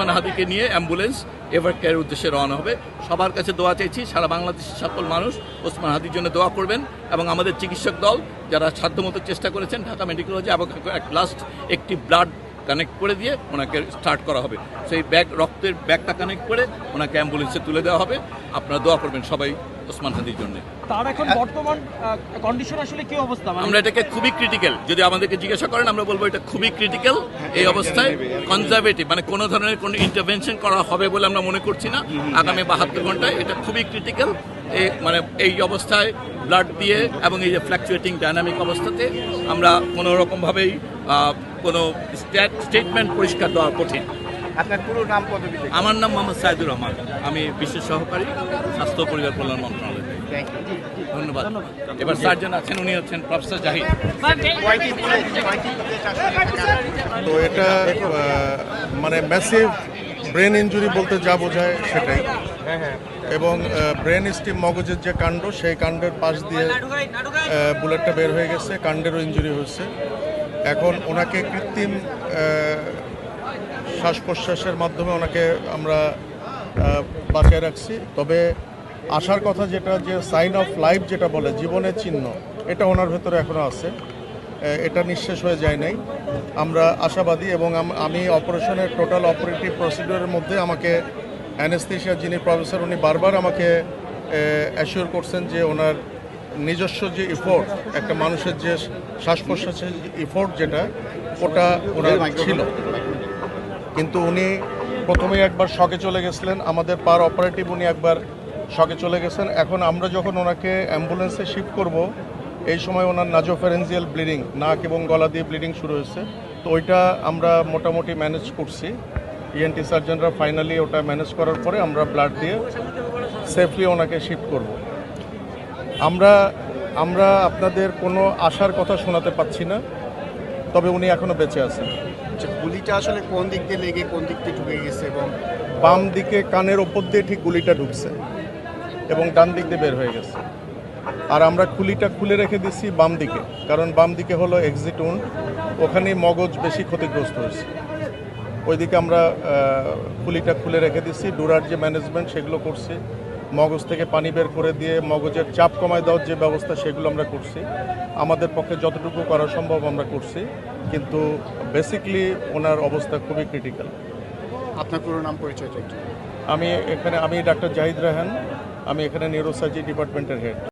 ওসমান হাদিকে নিয়ে ambulance ever কেয়ারের উদ্দেশ্যে রওনা হবে। সবার কাছে দোয়া চাইছি সারা বাংলাদেশের সকল মানুষ ওসমান হাদির জন্য দোয়া করবেন এবং আমাদের চিকিৎসক দল যারা সাধ্যমতো চেষ্টা করেছেন ঢাকা মেডিকেল কলেজে আবার এক লাস্ট একটি ব্লাড কানেক্ট করে দিয়ে ওনাকে স্টার্ট করা হবে। সেই ব্যাগ রক্তের ব্যাগটা কানেক্ট করে ওনাকে অ্যাম্বুলেন্সে তুলে দেওয়া হবে। আপনারা দোয়া করবেন সবাই। ওসমান হাদির জন্য। তার এখন বর্তমান কন্ডিশন আসলে কি অবস্থা? মানে আমরা এটাকে খুবই ক্রিটিক্যাল যদি আমাদেরকে জিজ্ঞাসা করেন আমরা বলব এটা খুবই ক্রিটিক্যাল এই অবস্থায়। কনজারভেটিভ মানে কোনো ধরনের কোনো ইন্টারভেনশন করা হবে বলে আমরা মনে করছি না। আগামী বাহাত্তর ঘন্টায় এটা খুবই ক্রিটিক্যাল মানে এই অবস্থায় ব্লাড দিয়ে এবং এই যে ফ্ল্যাকচুয়েটিং ডাইনামিক অবস্থাতে আমরা কোনো রকমভাবেই আহ, কোনো স্টেটমেন্ট পরিষ্কার দেওয়া কঠিন। আপনার পুরো নাম পদবি আমার নাম মোহাম্মদ সাইদুর রহমান। আমি বিশেষ সহকারী স্বাস্থ্য পরিবার কল্যাণ মন্ত্রণালয় থেকে। থ্যাংক ইউ ধন্যবাদ। এবার সার্জন আছেন উনি হচ্ছেন প্রফেসর জাহিদ। তো এটা মানে ম্যাসিভ ব্রেন ইনজুরি বলতে যা বোঝায় সেটাই। এবং ব্রেন স্টিম মগজের যে কাণ্ড সেই কাণ্ডের পাশ দিয়ে বুলেটটা বের হয়ে গেছে কাণ্ডেরও ইঞ্জুরি হয়েছে। এখন ওনাকে কৃত্রিম শ্বাস প্রশ্বাসের মাধ্যমে ওনাকে আমরা বাঁচিয়ে রাখছি। তবে আসার কথা যেটা, যে সাইন অফ লাইফ যেটা বলে, জীবনের চিহ্ন, এটা ওনার ভেতরে এখনও আছে। এটা নিঃশেষ হয়ে যায় নাই। আমরা আশাবাদী এবং আমি অপারেশনের টোটাল অপারেটিভ প্রসিডিওরের মধ্যে আমাকে অ্যানেস্থেশিয়া যিনি প্রফেসর উনি বারবার আমাকে অ্যাসিওর করছেন যে ওনার নিজস্ব যে ইফোর্ট একটা মানুষের যে শ্বাস প্রশ্বাসের ইফোর্ট যেটা, ওটা ওনার ছিল। কিন্তু উনি প্রথমেই একবার শকে চলে গেছিলেন। আমাদের পার অপারেটিভ উনি একবার শকে চলে গেছেন। এখন আমরা যখন ওনাকে অ্যাম্বুলেন্সে শিফট করব, এই সময় ওনার নাজোফারেন্সিয়াল ব্লিডিং, নাক এবং গলা দিয়ে ব্লিডিং শুরু হয়েছে। তো ওইটা আমরা মোটামুটি ম্যানেজ করছি। ইএনটি সার্জনরা ফাইনালি ওটা ম্যানেজ করার পরে আমরা ব্লাড দিয়ে সেফলি ওনাকে শিফট করব। আমরা আমরা আপনাদের কোনো আশার কথা শোনাতে পাচ্ছি না, তবে উনি এখনও বেঁচে আছেন। আচ্ছা, গুলিটা আসলে কোন দিক দিয়ে লেগে কোন দিক দিয়ে ঢুকে গেছে এবং বাম দিকে কানের ওপর দিয়ে ঠিক গুলিটা ঢুকছে এবং ডান দিক দিয়ে বের হয়ে গেছে। আর আমরা খুলিটা খুলে রেখে দিচ্ছি বাম দিকে কারণ বাম দিকে হলো এক্সিট উন্ড ওখানে মগজ বেশি ক্ষতিগ্রস্ত হয়েছে। ওইদিকে আমরা খুলিটা খুলে রেখে দিছি ডুরার যে ম্যানেজমেন্ট সেগুলো করছি মগজ থেকে পানি বের করে দিয়ে মগজের চাপ কমায় দেওয়ার যে ব্যবস্থা সেগুলো আমরা করছি। আমাদের পক্ষে যতটুকু করা সম্ভব আমরা করছি কিন্তু বেসিকলি ওনার অবস্থা খুবই ক্রিটিক্যাল আপনার পুরো নাম পরিচয় আমি এখানে আমি ডাক্তার জাহিদ রাহান আমি এখানে নিউরোসার্জি ডিপার্টমেন্টের হেড